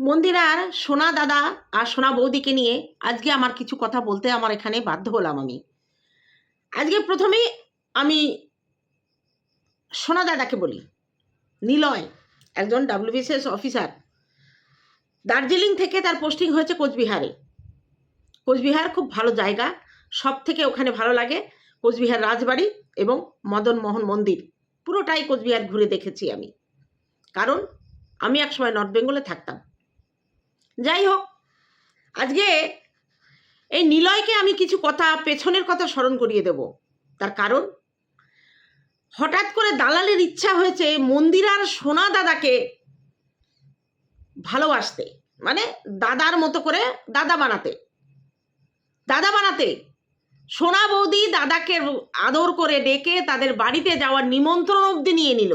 মন্দিরার সোনা দাদা আর সোনা বৌদিকে নিয়ে আজকে আমার কিছু কথা বলতে আমার এখানে বাধ্য হলাম আমি। আজকে প্রথমে আমি সোনা দাদাকে বলি। নিলয়, একজন ডাব্লিউবিসিএস অফিসার। দার্জিলিং থেকে তার পোস্টিং হয়েছে কোচবিহারে। কোচবিহার খুব ভালো জায়গা সব থেকে ওখানে ভালো লাগে। কোচবিহার রাজবাড়ি এবং মদন মোহন মন্দির, পুরোটাই কোচবিহার ঘুরে দেখেছি আমি। কারণ আমি একসময় নর্থ বেঙ্গলে থাকতাম। যাই হোক, আজকে এই নিলয়কে আমি কিছু কথা, পেছনের কথা স্মরণ করিয়ে দেব। তার কারণ, হঠাৎ করে দালালের ইচ্ছা হয়েছে মন্দিরার সোনা দাদাকে ভালোবাসতে মানে দাদার মতো করে দাদা বানাতে। দাদা বানাতে। সোনা বৌদি দাদাকে আদর করে ডেকে তাদের বাড়িতে যাওয়ার নিমন্ত্রণ অবধি নিয়ে নিল।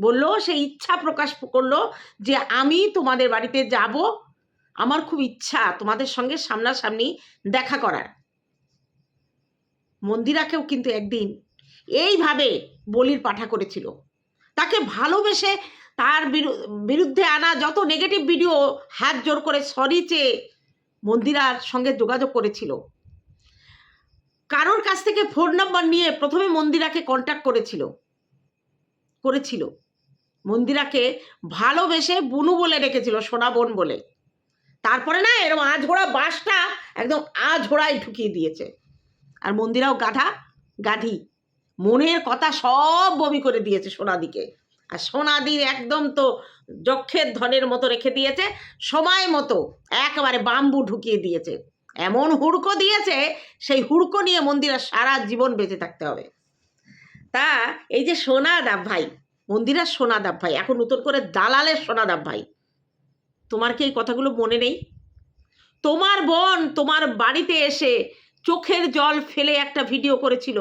বলল, সে ইচ্ছা প্রকাশ করল যে আমি তোমাদের বাড়িতে যাব। আমার খুব ইচ্ছা তোমাদের সঙ্গে সামনাসামনি দেখা করার। মন্দিরাকেও কিন্তু একদিন এইভাবে বলির পাঠা করেছিল। তাকে ভালোবেসে তার বিরু- বিরুদ্ধে আনা যত নেগেটিভ ভিডিও হাত জোর করে সরি চেয়ে মন্দিরার সঙ্গে যোগাযোগ করেছিল। কারোর কাছ থেকে ফোন নাম্বার নিয়ে প্রথমে মন্দিরাকে কন্ট্যাক্ট করেছিল। করেছিল। মন্দিরাকে ভালোবেসে বুনু বলে রেখেছিল, সোনা বোন বলে। তারপরে না এরকম আঝোড়া বাসটা একদম আঝোড়ায় ঢুকিয়ে দিয়েছে। আর মন্দিরাও গাধা, গাধি। মনের কথা সব বমি করে দিয়েছে সোনাদিকে। আর সোনাদির একদম তো যক্ষের ধনের মতো রেখে দিয়েছে, সময় মতো একেবারে বাম্বু ঢুকিয়ে দিয়েছে। এমন হুড়কো দিয়েছে, সেই হুড়কো নিয়ে মন্দিরা সারা জীবন বেঁচে থাকতে হবে। তা, এই যে সোনাদাব ভাই মন্দিরার সোনাদাব ভাই, এখন নতুন করে দালালের সোনাদাব ভাই। তোমার কি এই কথাগুলো মনে নেই? তোমার বোন তোমার বাড়িতে এসে চোখের জল ফেলে একটা ভিডিও করেছিল।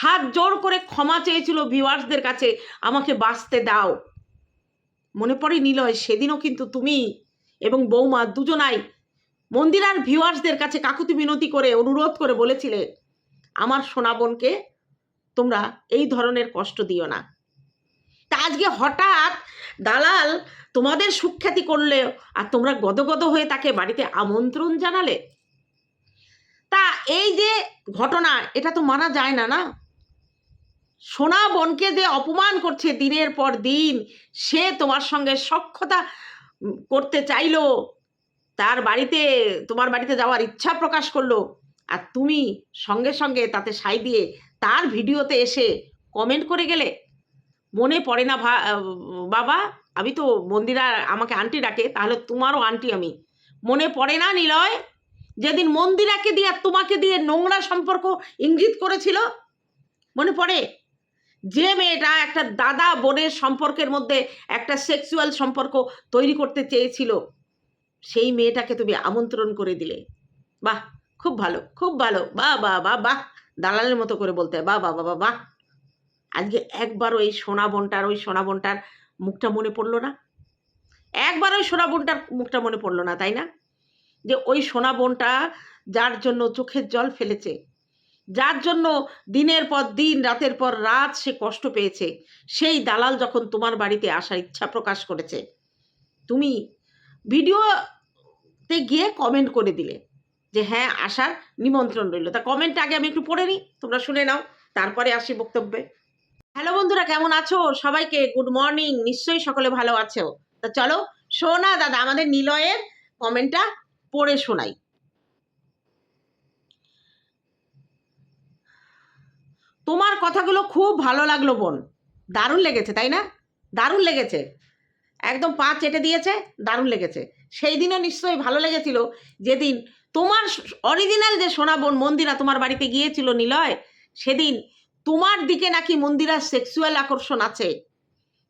হাত জোর করে ক্ষমা চেয়েছিল ভিউয়ার্সদের কাছে, আমাকে বাঁচতে দাও। মনে পড়ে নিলয়, সেদিনও কিন্তু তুমি এবং বৌমা দুজনাই মন্দিরার ভিউয়ার্সদের কাছে কাকুতি মিনতি করে, অনুরোধ করে বলেছিলে, আমার সোনা বোনকে তোমরা এই ধরনের কষ্ট দিও না। তা আজকে হঠাৎ দালাল তোমাদের সুখ্যাতি করলে আর তোমরা গদগদ হয়ে তাকে বাড়িতে আমন্ত্রণ জানালে? তা এই যে ঘটনা, এটা তো মানা যায় না না? সোনা বোনকে যে অপমান করছে দিনের পর দিন, সে তোমার সঙ্গে সক্ষতা করতে চাইলো, তার বাড়িতে, তোমার বাড়িতে যাওয়ার ইচ্ছা প্রকাশ করল, আর তুমি সঙ্গে সঙ্গে তাতে সাই দিয়ে তার ভিডিওতে এসে কমেন্ট করে গেলে? মনে পড়ে না বাবা, আমি তো মন্দিরা আমাকে আন্টি ডাকে, তাহলে তোমারও আন্টি আমি। মনে পড়ে না নিলয়? যেদিন মন্দিরাকে দিয়ে আর তোমাকে দিয়ে নোংরা সম্পর্ক ইঙ্গিত করেছিল, মনে পড়ে? যে মেয়েটা একটা দাদা বোনের সম্পর্কের মধ্যে একটা সেক্সুয়াল সম্পর্ক তৈরি করতে চেয়েছিল, সেই মেয়েটাকে তুমি আমন্ত্রণ করে দিলে। বাহ, খুব ভালো খুব ভালো। বাহ বাহ বাহ বাহ, দালালের মতো করে বলতে বাহ বাহ বাহ বাহ। আজকে একবার ওই সোনা বোনটার, ওই সোনা বোনটার মুখটা মনে পড়ল না? একবার ওই সোনা বোনটার মুখটা মনে পড়ল না, তাই না? যে ওই সোনা বোনটা যার জন্য চোখের জল ফেলেছে, যার জন্য দিনের পর দিন, রাতের পর রাত সে কষ্ট পেয়েছে, সেই দালাল যখন তোমার বাড়িতে আসার ইচ্ছা প্রকাশ করেছে, তুমি ভিডিওতে গিয়ে কমেন্ট করে দিলে যে হ্যাঁ আসার নিমন্ত্রণ রইল। তা কমেন্টটা আগে আমি একটু পড়ে নিই, তোমরা শুনে নাও, তারপরে আসি বক্তব্যে। হ্যালো বন্ধুরা, কেমন আছো? সবাইকে গুড মর্নিং নিশ্চয়ই সকলে ভালো আছো। তা চলো শোনা দাদা, আমাদের নিলয়ের কমেন্টটা পড়ে শোনাই। তোমার কথাগুলো খুব ভালো লাগল বোন। দারুণ লেগেছে, তাই না? দারুণ লেগেছে। একদম পা চেটে দিয়েছে, দারুণ লেগেছে। সেই দিনও নিশ্চয়ই ভালো লেগেছিল। যেদিন তোমার অরিজিনাল যে সোনা বোন মন্দিরা তোমার বাড়িতে গিয়েছিল নিলয়, সেদিন তোমার দিকে নাকি মন্দিরার সেক্সুয়াল আকর্ষণ আছে।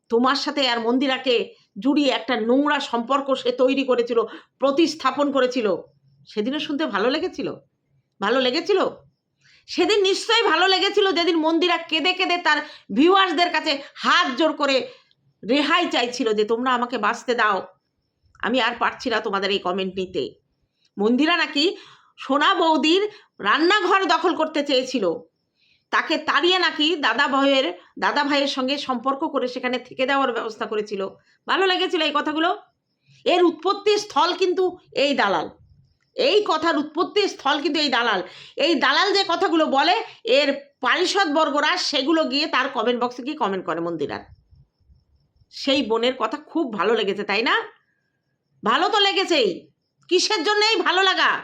তোমার সাথে আর মন্দিরাকে জুড়িয়ে একটা নোংরা সম্পর্ক সে তৈরি করেছিল, প্রতিস্থাপন করেছিল। সেদিনও শুনতে ভালো লেগেছিল? ভালো লেগেছিল? সেদিন নিশ্চয়ই ভালো লেগেছিল যেদিন মন্দিরা কেঁদে কেঁদে তার ভিউয়ার্সদের কাছে হাত জোর করে রেহাই চাইছিল যে, তোমরা আমাকে বাঁচতে দাও। আমি আর পারছি না তোমাদের এই কমেন্ট নিতে। মন্দিরা নাকি সোনা বৌদির রান্নাঘর দখল করতে চেয়েছিল। তাকে তাড়িয়ে নাকি দাদা ভাইয়ের দাদা ভাইয়ের সঙ্গে সম্পর্ক করে সেখানে থেকে দেওয়ার ব্যবস্থা করেছিল। ভালো লেগেছিল এই কথাগুলো? এর উৎপত্তি স্থল কিন্তু এই দালাল। এই কথার উৎপত্তি স্থল কিন্তু এই দালাল। এই দালাল যে কথাগুলো বলে, এর পারিষদ বর্গরা সেগুলো গিয়ে তার কমেন্ট বক্সে গিয়ে কমেন্ট করে মন্দিরার। সেই বোনের কথা খুব ভালো লেগেছে, তাই না? ভালো তো লেগেছেই। কিসের জন্য এই ভালো লাগা?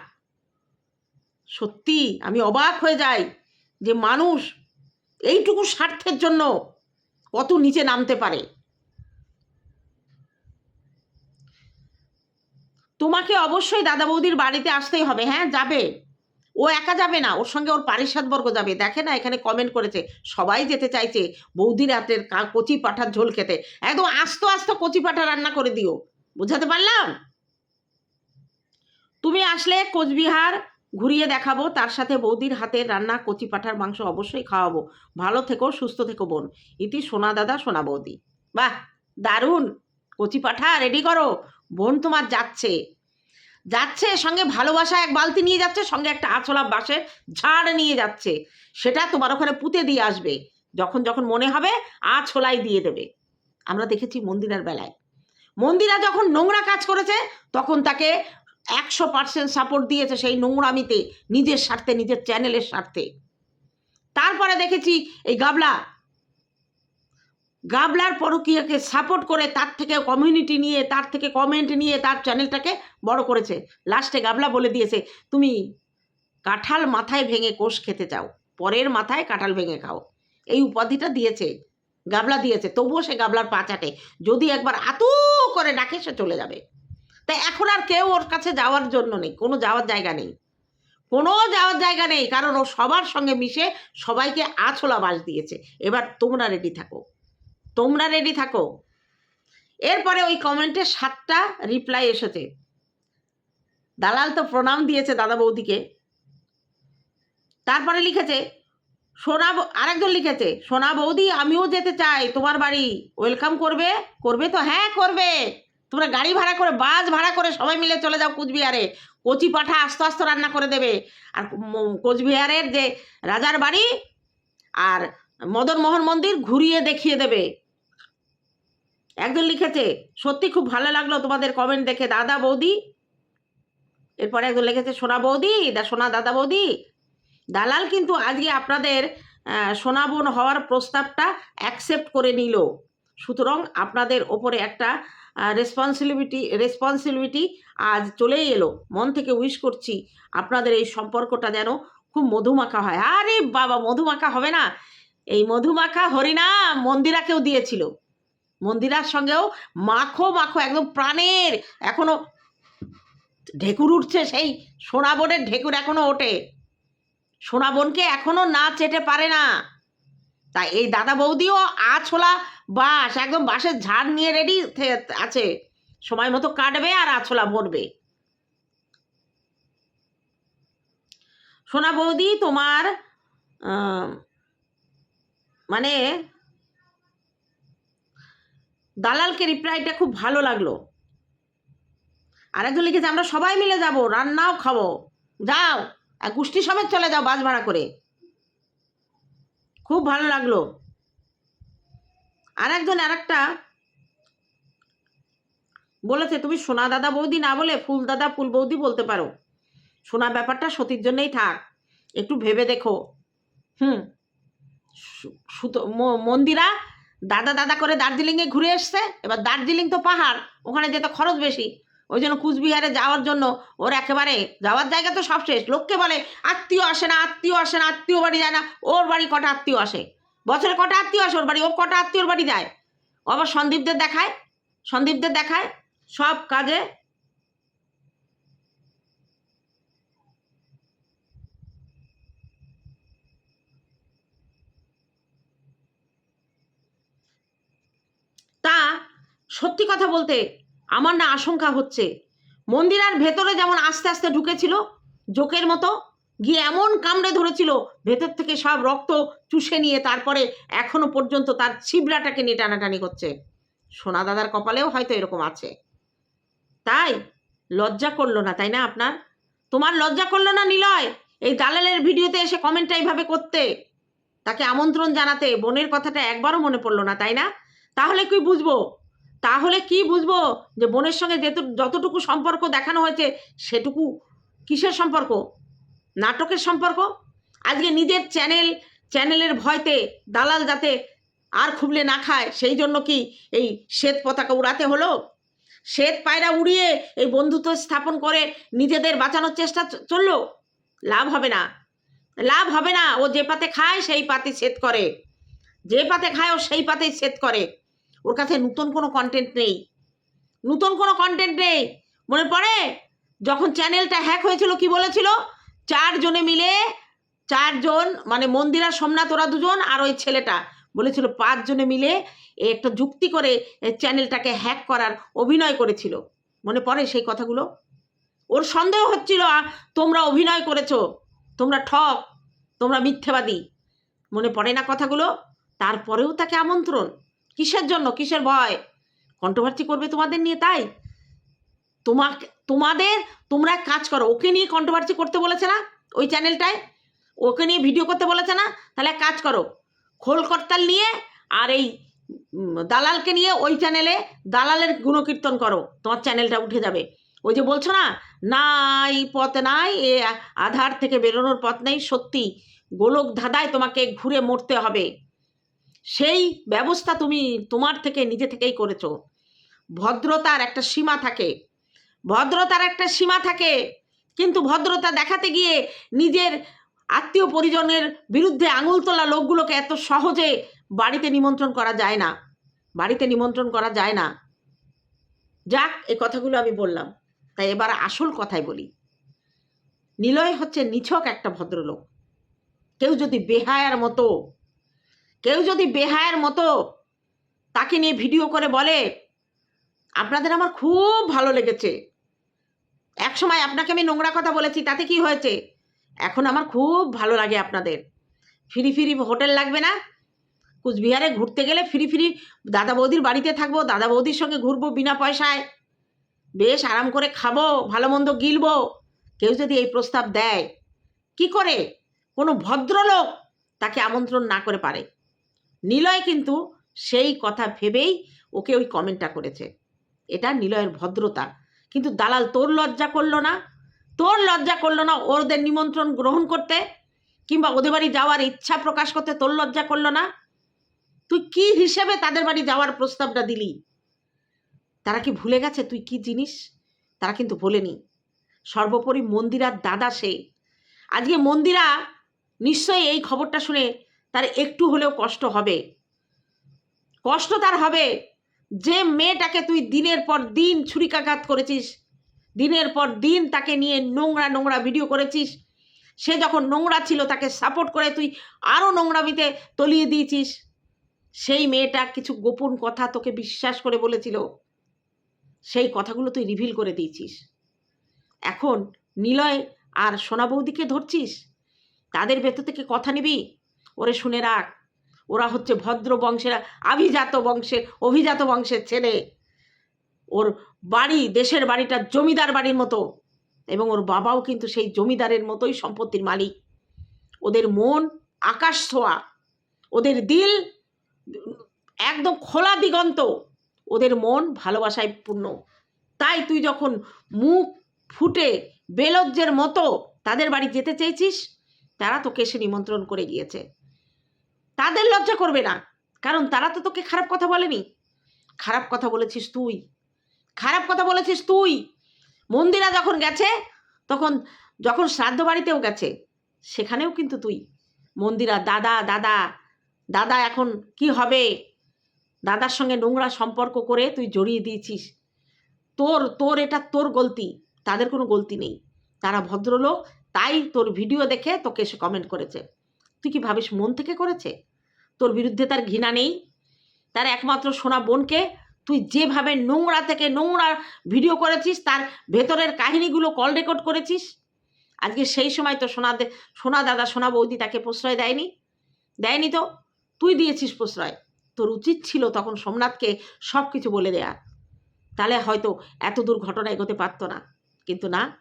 সত্যি, আমি অবাক হয়ে যাই। যে মানুষ এইটুকু স্বার্থের জন্য কত নিচে নামতে পারে। তোমাকে অবশ্যই দাদা বৌদির বাড়িতে আসতেই হবে হ্যাঁ? যাবে। ও একা যাবে না, ওর সঙ্গে ওর পারিষদবর্গ যাবে। দেখে না, এখানে কমেন্ট করেছে, সবাই যেতে চাইছে বৌদির হাতের কচি পাঠার ঝোল খেতে। একদম আস্ত আস্ত কচি পাঠা রান্না করে দিও। বুঝাতে পারলাম? তুমি আসলে কোচবিহার ঘুরিয়ে দেখাবো, তার সাথে বৌদির হাতের রান্না, কচি পাঠার মাংস অবশ্যই খাওয়াবো। ভালো থেকো, সুস্থ থেকো বোন। ইতি সোনা দাদা, সোনা বৌদি। বাহ, দারুণ! কচি পাঠা রেডি করো। বোন তোমার যাচ্ছে। যাচ্ছে, সঙ্গে ভালোবাসা এক বালতি নিয়ে যাচ্ছে, সঙ্গে একটা আছলা বাঁশের ঝাড় নিয়ে যাচ্ছে। সেটা তোমার ওখানে পুঁতে দিয়ে আসবে। যখন যখন মনে হবে আছলাই দিয়ে দেবে। আমরা দেখেছি মন্দিরের বেলায়। মন্দিরা যখন নোংরা কাজ করেছে, তখন তাকে একশো পার্সেন্ট সাপোর্ট দিয়েছে সেই নোংরামিতে, নিজের স্বার্থে, নিজের চ্যানেলের স্বার্থে। তারপরে দেখেছি এই গাবলা। গাবলার পরকীয়াকে সাপোর্ট করে তার থেকে কমিউনিটি নিয়ে, তার থেকে কমেন্ট নিয়ে তার চ্যানেলটাকে বড় করেছে। লাস্টে গাবলা বলে দিয়েছে, তুমি কাঁঠাল মাথায় ভেঙে কোষ খেতে চাও, পরের মাথায় কাঁঠাল ভেঙে খাও। এই উপাধিটা দিয়েছে, গাবলা দিয়েছে। তবুও সে গাবলার পা চাটে। যদি একবার আতু করে ডাকে, সে চলে যাবে। তাই এখন আর কেউ ওর কাছে যাওয়ার জন্য নেই, কোনো যাওয়ার জায়গা নেই। কোনো যাওয়ার জায়গা নেই, কারণ ও সবার সঙ্গে মিশে সবাইকে আছলা বাস দিয়েছে। এবার তোমরা রেডি থাকো। তোমরা রেডি থাকো। এরপরে ওই কমেন্টে সাতটা রিপ্লাই এসেছে। দালাল তো প্রণাম দিয়েছে দাদা বৌদিকে। তারপরে লিখেছে, সোনা আরেকজন লিখেছে, সোনা বৌদি, আমিও যেতে চাই, তোমার বাড়ি। ওয়েলকাম করবে? করবে তো? হ্যাঁ করবে। তোমরা গাড়ি ভাড়া করে, বাস ভাড়া করে সবাই মিলে চলে যাও কুচবিহারে। কচি পাঠা আস্তে আস্তে রান্না করে দেবে। আর কোচবিহারের যে রাজার বাড়ি আর মদন মোহন মন্দির ঘুরিয়ে দেখিয়ে দেবে। একজন লিখেছে, সত্যি খুব ভালো লাগল তোমাদের কমেন্ট দেখে, দাদা বৌদি। এরপরে একজন লিখেছে, সোনা বৌদি, দা সোনা দাদা বৌদি। দালাল কিন্তু আজকে আপনাদের সোনা বোন হওয়ার প্রস্তাবটা অ্যাকসেপ্ট করে নিল। সুতরাং আপনাদের ওপরে একটা রেসপন্সিবিলিটি রেসপন্সিবিলিটি আজ চলেই এলো। মন থেকে উইশ করছি আপনাদের এই সম্পর্কটা যেন খুব মধুমাখা হয়। আরে বাবা, মধুমাখা হবে না। এই মধুমাখা হরিনা মন্দিরাকেও দিয়েছিল। মন্দিরার সঙ্গেও মাখো মাখো, একদম প্রাণের, এখনও ঢেকুর উঠছে, সেই সোনাবনের ঢেকুর এখনও ওঠে। সোনাবনকে এখনও না চেটে পারে না। তাই এই দাদা বৌদিও আছলা বাঁশ একদম বাঁশের ঝাড় নিয়ে রেডি আছে। সময় মতো কাটবে আর আছোলা ভরবে। সোনা বৌদি, তোমার মানে দালালকে রিপ্লাইটা খুব ভালো লাগল। আরেকজন লিখেছে, আমরা সবাই মিলে যাব, রান্নাও খাব। যাও গোষ্ঠী সমেত চলে যাও বাস ভাড়া করে। খুব ভালো লাগল। আর একজন আর একটা বলেছে, তুমি সোনা দাদা বৌদি না বলে ফুল দাদা ফুল বৌদি বলতে পারো। সোনা ব্যাপারটা সতীর জন্যই থাক। একটু ভেবে দেখো। হুম। সুতো মন্দিরা দাদা দাদা করে দার্জিলিংয়ে ঘুরে এসছে। এবার দার্জিলিং তো পাহাড়, ওখানে যেতে খরচ বেশি। ওই জন্য কুচবিহারে যাওয়ার জন্য ওর একেবারে যাওয়ার জায়গা তো সব শেষ। লোককে বলে, আত্মীয় আসে না, আত্মীয় আসে না, আত্মীয় বাড়ি যায় না। ওর বাড়ি কটা আত্মীয় আসে? বছরে কটা আত্মীয় আসে ওর বাড়ি? ও কটা আত্মীয়র বাড়ি যায়? ও আবার সন্দীপদের দেখায় সন্দীপদের দেখায়, সব কাজে তা সত্যি কথা বলতে আমার না আশঙ্কা হচ্ছে। মন্দিরার ভেতরে যেমন আস্তে আস্তে ঢুকেছিল, জোকের মতো গিয়ে এমন কামড়ে ধরেছিল, ভেতর থেকে সব রক্ত চুষে নিয়ে তারপরে এখনও পর্যন্ত তার ছিবড়াটাকে নিয়ে টানাটানি করছে। সোনা দাদার কপালেও হয়তো এরকম আছে। তাই লজ্জা করল না, তাই না আপনার? তোমার লজ্জা করল না নিলয়? এই দালালের ভিডিওতে এসে কমেন্টটা এইভাবে করতে। তাকে আমন্ত্রণ জানাতে বোনের কথাটা একবারও মনে পড়ল না, তাই না? তাহলে কি বুঝব? তাহলে কি বুঝব যে বোনের সঙ্গে যেত, যতটুকু সম্পর্ক দেখানো হয়েছে, সেটুকু কিসের সম্পর্ক? নাটকের সম্পর্ক? আজকে নিজের চ্যানেল, চ্যানেলের ভয়তে দালাল যাতে আর খুবলে না খায়, সেই জন্য কি এই শ্বেত পতাকা উড়াতে হলো? শ্বেত পায়রা উড়িয়ে এই বন্ধুত্ব স্থাপন করে নিজেদের বাঁচানোর চেষ্টা চলল? লাভ হবে না। লাভ হবে না। ও যে পাতে খায়, সেই পাতে সেট করে। যে পাতে খায়, ও সেই পাতেই সেট করে। ওর কাছে নতুন কোনো কন্টেন্ট নেই। নতুন কোনো কন্টেন্ট নেই। মনে পড়ে? যখন চ্যানেলটা হ্যাক হয়েছিল, কি বলেছিল? চারজনে মিলে চারজন মানে মন্দিরা সোমনাথ, ওরা দুজন আর ওই ছেলেটা বলেছিল, পাঁচজনে মিলে একটা যুক্তি করে চ্যানেলটাকে হ্যাক করার অভিনয় করেছিল। মনে পড়ে সেই কথাগুলো? ওর সন্দেহ হচ্ছিল তোমরা অভিনয় করেছ, তোমরা ঠক, তোমরা মিথ্যেবাদী। মনে পড়ে না কথাগুলো? তারপরেও তাকে আমন্ত্রণ। কিসের জন্য? কিসের ভয়? কন্ট্রোভার্সি করবে তোমাদের নিয়ে তাই? তোমাকে, তোমাদের, তোমরা কাজ করো, ওকে নিয়ে কন্ট্রোভার্সি করতে বলেছে না ওই চ্যানেলটায় ওকে নিয়ে ভিডিও করতে বলেছে না? তাহলে কাজ করো, খোল করতাল নিয়ে আর এই দালালকে নিয়ে ওই চ্যানেলে দালালের গুণকীর্তন করো, তোমার চ্যানেলটা উঠে যাবে। ওই যে বলছো না, নাই, পথ নাই, এ আধার থেকে বেরোনোর পথ নেই, সত্যি গোলক ধাঁধায় তোমাকে ঘুরে মরতে হবে। সেই ব্যবস্থা তুমি তোমার থেকে, নিজে থেকেই করেছ। ভদ্রতার একটা সীমা থাকে। ভদ্রতার একটা সীমা থাকে। কিন্তু ভদ্রতা দেখাতে গিয়ে নিজের আত্মীয় পরিজনের বিরুদ্ধে আঙুল তোলা লোকগুলোকে এত সহজে বাড়িতে নিমন্ত্রণ করা যায় না। বাড়িতে নিমন্ত্রণ করা যায় না। যাক এই কথাগুলো আমি বললাম। তাই এবার আসল কথাই বলি। নিলয় হচ্ছে নিছক একটা ভদ্রলোক। কেউ যদি বেহায়ার মতো কেউ যদি বেহায়ার মতো তাকে নিয়ে ভিডিও করে বলে, আপনাদের আমার খুব ভালো লেগেছে। এক সময় আপনাকে আমি নোংরা কথা বলেছি, তাতে কি হয়েছে? এখন আমার খুব ভালো লাগে আপনাদের। ফিরি ফিরি হোটেল লাগবে না? কুচবিহারে ঘুরতে গেলে ফিরি ফিরি দাদা বৌদির বাড়িতে থাকব, দাদা বৌদির সঙ্গে ঘুরবো বিনা পয়সায়। বেশ আরাম করে খাব, ভালো মন্দ গিলবো। কেউ যদি এই প্রস্তাব দেয়, কি করে? কোনো ভদ্রলোক তাকে আমন্ত্রণ না করে পারে। নিলয় কিন্তু সেই কথা ভেবেই ওকে ওই কমেন্টটা করেছে। এটা নিলয়ের ভদ্রতা। কিন্তু দালাল তোর লজ্জা করল না? তোর লজ্জা করল না ওদের নিমন্ত্রণ গ্রহণ করতে? কিংবা ওদের বাড়ি যাওয়ার ইচ্ছা প্রকাশ করতে তোর লজ্জা করল না? তুই কি হিসেবে তাদের বাড়ি যাওয়ার প্রস্তাবটা দিলি? তারা কি ভুলে গেছে তুই কি জিনিস? তারা কিন্তু ভোলেনি সর্বোপরি মন্দিরার দাদা সে। আজকে মন্দিরা নিশ্চয়ই এই খবরটা শুনে তার একটু হলেও কষ্ট হবে। কষ্ট তার হবে যে মেয়েটাকে তুই দিনের পর দিন ছুরিকাঘাত করেছিস, দিনের পর দিন তাকে নিয়ে নোংরা নোংরা ভিডিও করেছিস, সে যখন নোংরা ছিল তাকে সাপোর্ট করে তুই আরও নোংরামিতে তলিয়ে দিয়েছিস, সেই মেয়েটা কিছু গোপন কথা তোকে বিশ্বাস করে বলেছিল, সেই কথাগুলো তুই রিভিল করে দিয়েছিস। এখন নিলয় আর সোনা বৌদিকে ধরছিস? তাদের ভেতর থেকে কথা নিবি? ওরে শুনে রাখ। ওরা হচ্ছে ভদ্র বংশের আভিজাত বংশের, অভিজাত বংশের ছেলে। ওর বাড়ি, দেশের বাড়িটা জমিদার বাড়ির মতো। এবং ওর বাবাও কিন্তু সেই জমিদারের মতোই সম্পত্তির মালিক। ওদের মন আকাশ ছোঁয়া। ওদের দিল একদম খোলা দিগন্ত। ওদের মন ভালোবাসায় পূর্ণ। তাই তুই যখন মুখ ফুটে বেলজ্জের মতো তাদের বাড়ি যেতে চেয়েছিস, তারা তোকে এসে নিমন্ত্রণ করে গিয়েছে। তাদের লজ্জা করবে না। কারণ তারা তো তোকে খারাপ কথা বলেনি। খারাপ কথা বলেছিস তুই। খারাপ কথা বলেছিস তুই। মন্দিরা যখন গেছে, তখন যখন শ্রাদ্ধ বাড়িতেও গেছে, সেখানেও কিন্তু তুই। মন্দিরা, দাদা দাদা দাদা এখন কি হবে? দাদার সঙ্গে নোংরা সম্পর্ক করে তুই জড়িয়ে দিয়েছিস। তোর তোর এটা তোর গলতি। তাদের কোনো গলতি নেই। তারা ভদ্রলোক, তাই তোর ভিডিও দেখে তোকে এসে কমেন্ট করেছে। তুই কি ভাবিস মন থেকে করেছে? তোর বিরুদ্ধে তার ঘৃণা নেই? তার একমাত্র সোনা বোনকে তুই যেভাবে নোংরা থেকে নোংরা ভিডিও করেছিস, তার ভেতরের কাহিনীগুলো কল রেকর্ড করেছিস? আজকে সেই সময় তো সোনা সোনা দাদা, সোনা বৌদি তাকে প্রশ্রয় দেয়নি। দেয়নি তো? তুই দিয়েছিস প্রশ্রয়। তোর উচিত ছিল তখন সোমনাথকে সব কিছু বলে দেয়া। তাহলে হয়তো এত দূর ঘটনা এগোতে পারতো না। কিন্তু না,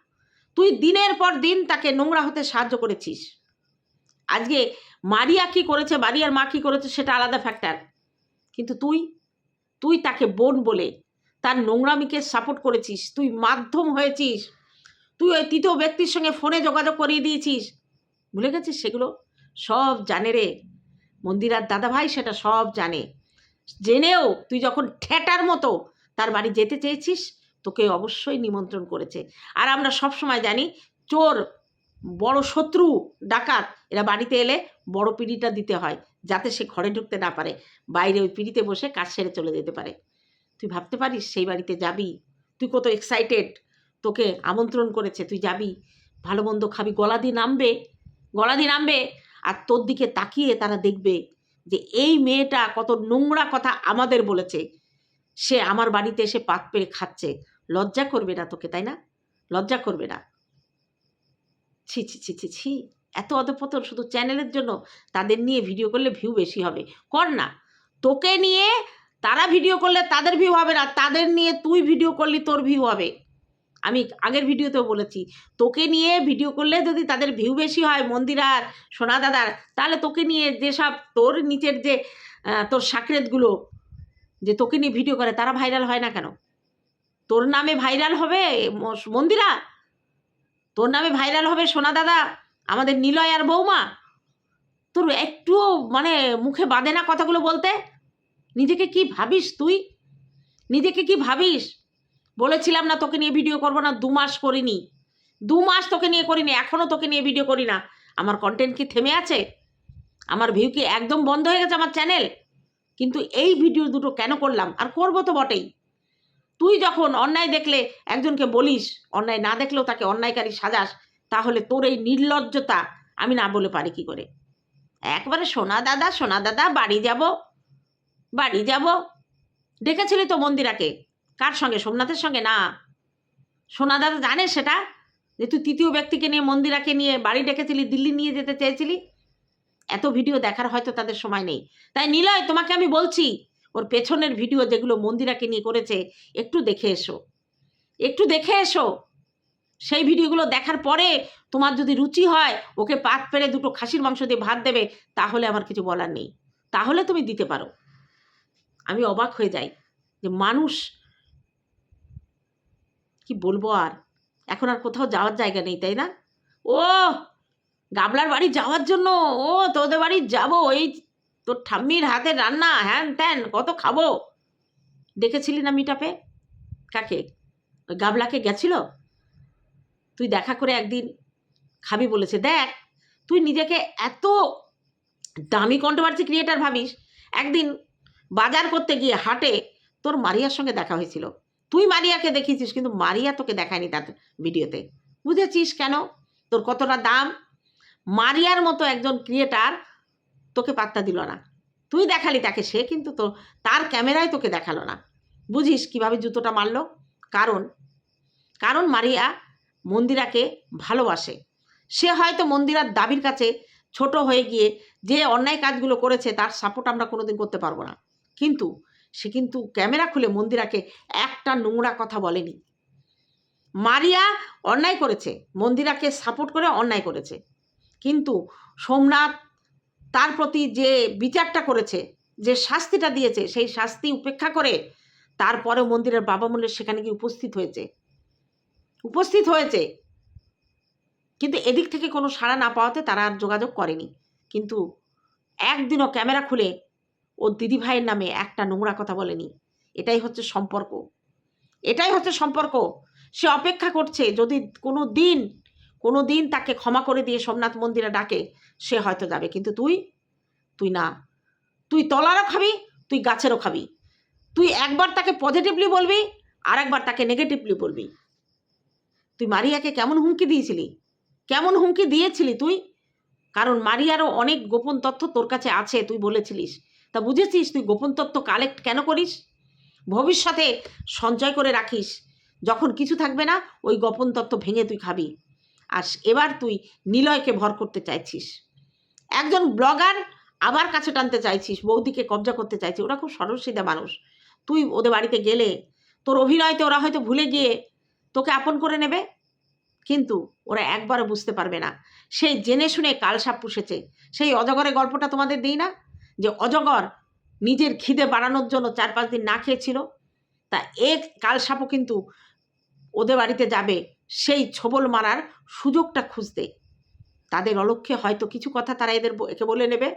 তুই দিনের পর দিন তাকে নোংরা হতে সাহায্য করেছিস। আজকে মারিয়া কি করেছে, মারিয়ার মা কি করেছে সেটা আলাদা ফ্যাক্টর কিন্তু তুই তুই তাকে বোন বলে তার নোংরামিকে সাপোর্ট করেছিস, তুই মাধ্যম হয়েছিস, তুই ওই তৃতীয় ব্যক্তির সঙ্গে ফোনে যোগাযোগ করিয়ে দিয়েছিস। ভুলে গেছিস সেগুলো? সব জানে রে। মন্দিরার দাদাভাই সেটা সব জানে। জেনেও তুই যখন ঠেটার মতো তার বাড়ি যেতে চেয়েছিস, তোকে অবশ্যই নিমন্ত্রণ করেছে। আর আমরা সব সময় জানি, চোর বড় শত্রু, ডাকাত। এরা বাড়িতে এলে বড় পিঁড়িটা দিতে হয়, যাতে সে ঘরে ঢুকতে না পারে, বাইরে ওই পিঁড়িতে বসে কাজ সেরে চলে যেতে পারে। তুই ভাবতে পারিস সেই বাড়িতে যাবি? তুই কত এক্সাইটেড তোকে আমন্ত্রণ করেছে, তুই যাবি? ভালো মন্দ খাবি, গলা দিয়ে নামবে, গলা দিয়ে নামবে। আর তোর দিকে তাকিয়ে তারা দেখবে যে এই মেয়েটা কত নোংরা কথা আমাদের বলেছে। সে আমার বাড়িতে এসে পাত পেরে খাচ্ছে। লজ্জা করবে না তোকে, তাই না? লজ্জা করবে না। ছি ছি ছি ছি ছি। এত অধপতন শুধু চ্যানেলের জন্য তাদের নিয়ে ভিডিও করলে ভিউ বেশি হবে। কর না। তোকে নিয়ে তারা ভিডিও করলে তাদের ভিউ হবে না। তাদের নিয়ে তুই ভিডিও করলি তোর ভিউ হবে। আমি আগের ভিডিওতেও বলেছি, তোকে নিয়ে ভিডিও করলে যদি তাদের ভিউ বেশি হয় মন্দিরার সোনা দাদার, তাহলে তোকে নিয়ে যেসব তোর নিচের যে তোর সাকরেতগুলো যে তোকে নিয়ে ভিডিও করে, তারা ভাইরাল হয় না কেন? তোর নামে ভাইরাল হবে মন্দিরা? তোর নামে ভাইরাল হবে সোনা দাদা, আমাদের নিলয় আর বৌমা। তোর একটুও মানে মুখে বাঁধে না কথাগুলো বলতে? নিজেকে কি ভাবিস তুই? নিজেকে কি ভাবিস? বলেছিলাম না তোকে নিয়ে ভিডিও করব না, দু মাস করিনি। দু মাস তোকে নিয়ে করিনি এখনও তোকে নিয়ে ভিডিও করি না। আমার কন্টেন্ট কি থেমে আছে? আমার ভিউ কি একদম বন্ধ হয়ে গেছে আমার চ্যানেল কিন্তু এই ভিডিও দুটো কেন করলাম? আর করব তো বটেই। তুই যখন অন্যায় দেখলে একজনকে বলিস, অন্যায় না দেখলেও তাকে অন্যায়কারী সাজাস, তাহলে তোর এই নির্লজ্জতা আমি না বলে পারি কি করে? একবারে সোনা দাদা সোনা দাদা, বাড়ি যাব বাড়ি যাব। ডেকেছিলি তো মন্দিরাকে। কার সঙ্গে? সোমনাথের সঙ্গে? না। সোনা দাদা জানে সেটা, যে তুই তৃতীয় ব্যক্তিকে নিয়ে মন্দিরাকে নিয়ে বাড়ি ডেকেছিলি, দিল্লি নিয়ে যেতে চেয়েছিলি? এত ভিডিও দেখার হয়তো তাদের সময় নেই। তাই নিলয়, তোমাকে আমি বলছি ওর পেছনের ভিডিও যেগুলো মন্দিরাকে নিয়ে করেছে, একটু দেখে এসো। একটু দেখে এসো। সেই ভিডিওগুলো দেখার পরে তোমার যদি রুচি হয়, ওকে পাত পেরে দুটো খাসির মাংস দিয়ে ভাত দেবে, তাহলে আমার কিছু বলার নেই। তাহলে তুমি দিতে পারো। আমি অবাক হয়ে যাই যে মানুষ, কি বলব আর? এখন আর কোথাও যাওয়ার জায়গা নেই, তাই না? ও গাবলার বাড়ি যাওয়ার জন্য, ও তোদের বাড়ি যাব, এই তোর ঠাম্মির হাতে রান্না, হ্যান ত্যান, কত খাব? দেখেছিলি না মিটাপে? কাকে? গাবলাকে গেছিল? তুই দেখা করে একদিন খাবি বলেছে। দেখ, তুই নিজেকে এত দামি কন্ট্রোভার্সি ক্রিয়েটার ভাবিস। একদিন বাজার করতে গিয়ে হাটে তোর মারিয়ার সঙ্গে দেখা হয়েছিল। তুই মারিয়াকে দেখিয়েছিস, কিন্তু মারিয়া তোকে দেখায়নি তার ভিডিওতে। বুঝেছিস কেন? তোর কতটা দাম? মারিয়ার মতো একজন ক্রিয়েটার তোকে পাত্তা দিল না। তুই দেখালি তাকে সে, কিন্তু তো তার ক্যামেরায় তোকে দেখাল না। বুঝিস কীভাবে জুতোটা মারলো? কারণ কারণ মারিয়া মন্দিরাকে ভালোবাসে। সে হয়তো মন্দিরার দাবির কাছে ছোট হয়ে গিয়ে যে অন্যায় কাজগুলো করেছে তার সাপোর্ট আমরা কোনোদিন করতে পারব না। কিন্তু, সে কিন্তু ক্যামেরা খুলে মন্দিরাকে একটা নোংরা কথা বলেনি। মারিয়া অন্যায় করেছে, মন্দিরাকে সাপোর্ট করে অন্যায় করেছে। কিন্তু সোমনাথ তার প্রতি যে বিচারটা করেছে, যে শাস্তিটা দিয়েছে, সেই শাস্তি উপেক্ষা করে তারপরে মন্দিরের বাবা মূল্যের সেখানে গিয়ে উপস্থিত হয়েছে। উপস্থিত হয়েছে। কিন্তু এদিক থেকে কোনো সাড়া না পাওয়াতে তারা আর যোগাযোগ করেনি। কিন্তু একদিনও ক্যামেরা খুলে ওর দিদিভাইয়ের নামে একটা নোংরা কথা বলেনি। এটাই হচ্ছে সম্পর্ক। এটাই হচ্ছে সম্পর্ক। সে অপেক্ষা করছে, যদি কোনো দিন কোনো দিন তাকে ক্ষমা করে দিয়ে সোমনাথ মন্দিরে ডাকে সে হয়তো যাবে। কিন্তু তুই তুই না। তুই তলারও খাবি, তুই গাছেরও খাবি। তুই একবার তাকে পজিটিভলি বলবি আর একবার তাকে নেগেটিভলি বলবি। তুই মারিয়াকে কেমন হুমকি দিয়েছিলি? কেমন হুমকি দিয়েছিলি তুই? কারণ মারিয়ারও অনেক গোপন তথ্য তোর কাছে আছে, তুই বলেছিলিস। তা বুঝেছিস তুই গোপন তথ্য কালেক্ট কেন করিস? ভবিষ্যতে সঞ্চয় করে রাখিস। যখন কিছু থাকবে না, ওই গোপন তত্ত্ব ভেঙে তুই খাবি। আর এবার তুই নিলয়কে ভর করতে চাইছিস। একজন ব্লগার আবার কাছে টানতে চাইছিস, বৌদিকে কবজা করতে চাইছিস ওরা খুব সরল সিধা মানুষ। তুই ওদের বাড়িতে গেলে তোর অভিনয়তে ওরা হয়তো ভুলে গিয়ে তোকে আপন করে নেবে। কিন্তু ওরা একবারও বুঝতে পারবে না। সেই জেনে শুনে কালসাপ পুষেছে। সেই অজগরের গল্পটা তোমাদের দিই না? যে অজগর নিজের খিদে বাড়ানোর জন্য চার পাঁচ দিন না খেয়েছিল, তা এ কালসাপও কিন্তু ওদের বাড়িতে যাবে, সেই ছবল মারার সুযোগটা খুঁজতে। তাদের অলক্ষ্যে হয়তো কিছু কথা তারা এদের একে বলে নেবে,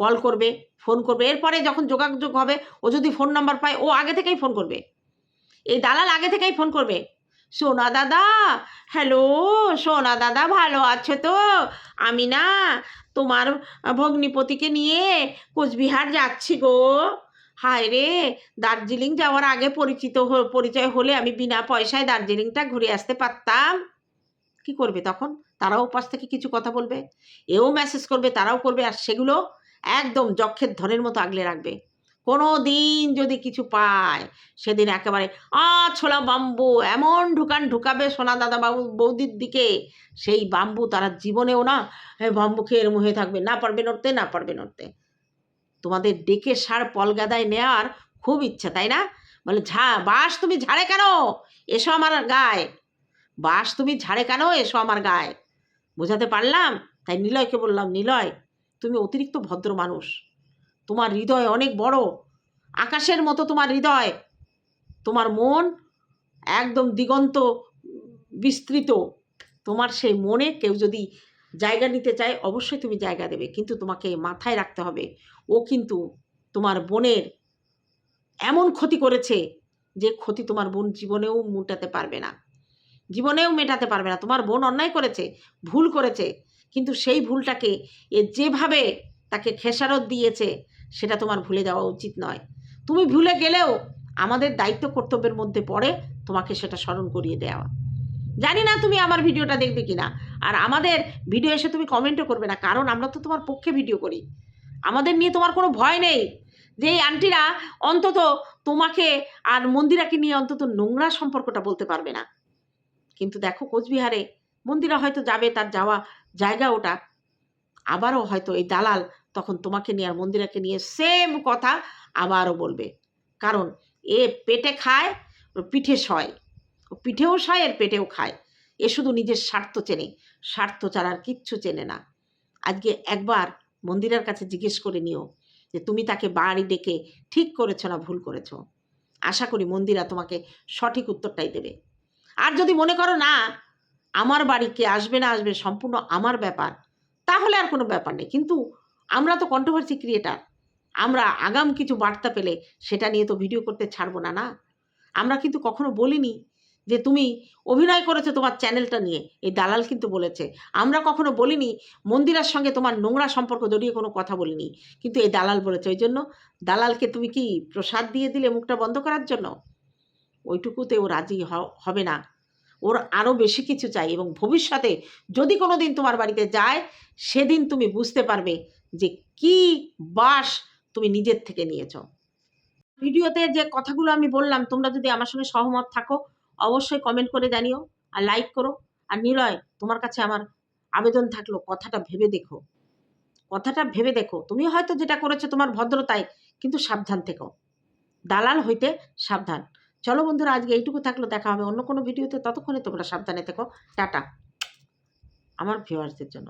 কল করবে, ফোন করবে, এরপরে যখন যোগাযোগ হবে, ও যদি ফোন নাম্বার পায়, ও আগে থেকেই ফোন করবে। এই দালাল আগে থেকেই ফোন করবে, সোনা দাদা, হ্যালো, সোনা দাদা ভালো আছো তো? আমি না তোমার ভগ্নিপতিকে নিয়ে কোচবিহার যাচ্ছি গো। হায় রে, দার্জিলিং যাওয়ার আগে পরিচিত পরিচয় হলে আমি বিনা পয়সায় দার্জিলিংটা ঘুরে আসতে পারতাম। কি করবে তখন? তারাও পাশ থেকে কিছু কথা বলবে, এও মেসেজ করবে, তারাও করবে, আর সেগুলো একদম যক্ষের ধনের মতো আগলে রাখবে। কোনো দিন যদি কিছু পায়, সেদিন একেবারে, আ, ছোলা বাম্বু, এমন ঢুকান ঢুকাবে সোনা দাদা বাবু বৌদির দিকে। সেই বাম্বু তারা জীবনেও না বাম্বু খেয়ে এরম হয়ে থাকবে, না পারবে নড়তে, না পারবে নড়তে। তোমাদের ডেকে সার পলগাদায় নেওয়ার খুব ইচ্ছা, তাই না? বলে, ঝা বাস তুমি ঝাড়ে কেন? এসো আমার গায়ে। বাস তুমি ঝাড়ে কেন? এসো আমার গায়ে। বোঝাতে পারলাম? তাই নিলয়কে বললাম, নিলয়, তুমি অতিরিক্ত ভদ্র মানুষ। তোমার হৃদয় অনেক বড়। আকাশের মতো তোমার হৃদয়। তোমার মন একদম দিগন্ত, বিস্তৃত। তোমার সেই মনে কেউ যদি জায়গা নিতে চায়, অবশ্যই তুমি জায়গা দেবে। কিন্তু তোমাকে মাথায় রাখতে হবে, ও কিন্তু তোমার বোনের এমন ক্ষতি করেছে যে ক্ষতি তোমার বোন জীবনেও মেটাতে পারবে না। জীবনেও মেটাতে পারবে না। তোমার বোন অন্যায় করেছে, ভুল করেছে, কিন্তু সেই ভুলটাকে এ যেভাবে তাকে খেসারত দিয়েছে, সেটা তোমার ভুলে যাওয়া উচিত নয়। তুমি ভুলে গেলেও আমাদের দায়িত্ব কর্তব্যের মধ্যে পড়ে তোমাকে সেটা স্মরণ করিয়ে দেওয়া। জানি না তুমি আমার ভিডিওটা দেখবে কিনা, আর আমাদের ভিডিও এসে তুমি কমেন্টও করবে না, কারণ আমরা তো তোমার পক্ষে ভিডিও করি। আমাদের নিয়ে তোমার কোনো ভয় নেই। যে এই আন্টিরা অন্তত তোমাকে আর মন্দিরাকে নিয়ে অন্তত নোংরা সম্পর্কটা বলতে পারবে না। কিন্তু দেখো কোচবিহারে মন্দিরা হয়তো যাবে, তার যাওয়া জায়গা ওটা। আবারও হয়তো এই দালাল তখন তোমাকে নিয়ে আর মন্দিরাকে নিয়ে সেম কথা আবারও বলবে। কারণ এ পেটে খায় পিঠে সয় ও পিঠেও সয় এর পেটেও খায়। এ শুধু নিজের স্বার্থ চেনে, স্বার্থ ছাড়ার কিচ্ছু চেনে না। আজকে একবার মন্দিরের কাছে জিজ্ঞেস করে নিও যে তুমি তাকে বাড়ি ডেকে ঠিক করেছ না ভুল করেছ? আশা করি মন্দিরা তোমাকে সঠিক উত্তরটাই দেবে। আর যদি মনে করো না, আমার বাড়ি কে আসবে না আসবে সম্পূর্ণ আমার ব্যাপার, তাহলে আর কোনো ব্যাপার নেই। কিন্তু আমরা তো কন্ট্রোভার্সি ক্রিয়েটার আমরা আগাম কিছু বার্তা পেলে সেটা নিয়ে তো ভিডিও করতে ছাড়বো না না? আমরা কিন্তু কখনো বলিনি যে তুমি অভিনয় করেছ তোমার চ্যানেলটা নিয়ে, এই দালাল কিন্তু বলেছে। আমরা কখনো বলিনি মন্দিরার সঙ্গে তোমার নোংরা সম্পর্ক জড়িয়ে কোনো কথা বলিনি, কিন্তু এই দালাল বলেছে। ওই জন্য দালালকে তুমি কি প্রসাদ দিয়ে দিলে মুখটা বন্ধ করার জন্য? ওইটুকুতে ও রাজি হবে না। ওর আরও বেশি কিছু চাই এবং ভবিষ্যতে যদি কোনো দিন তোমার বাড়িতে যায়, সেদিন তুমি বুঝতে পারবে যে কি বাস তুমি নিজের থেকে নিয়েছো। ভিডিওতে যে কথাগুলো আমি বললাম, তোমরা যদি আমার সঙ্গে সহমত থাকো, অবশ্যই কমেন্ট করে জানিও আর লাইক করো। আর নিলয়, তোমার কাছে আমার আবেদন থাকল, কথাটা ভেবে দেখো। কথাটা ভেবে দেখো। তুমি হয়তো যেটা করেছ তোমার ভদ্রতায়, কিন্তু সাবধান থেকো। দালাল হইতে সাবধান। চলো বন্ধুরা, আজকে এইটুকু থাকল, দেখা হবে অন্য কোনো ভিডিওতে, ততক্ষণে তোমরা সাবধানে থেকো, টাটা। আমার ভিউয়ার্সদের জন্য।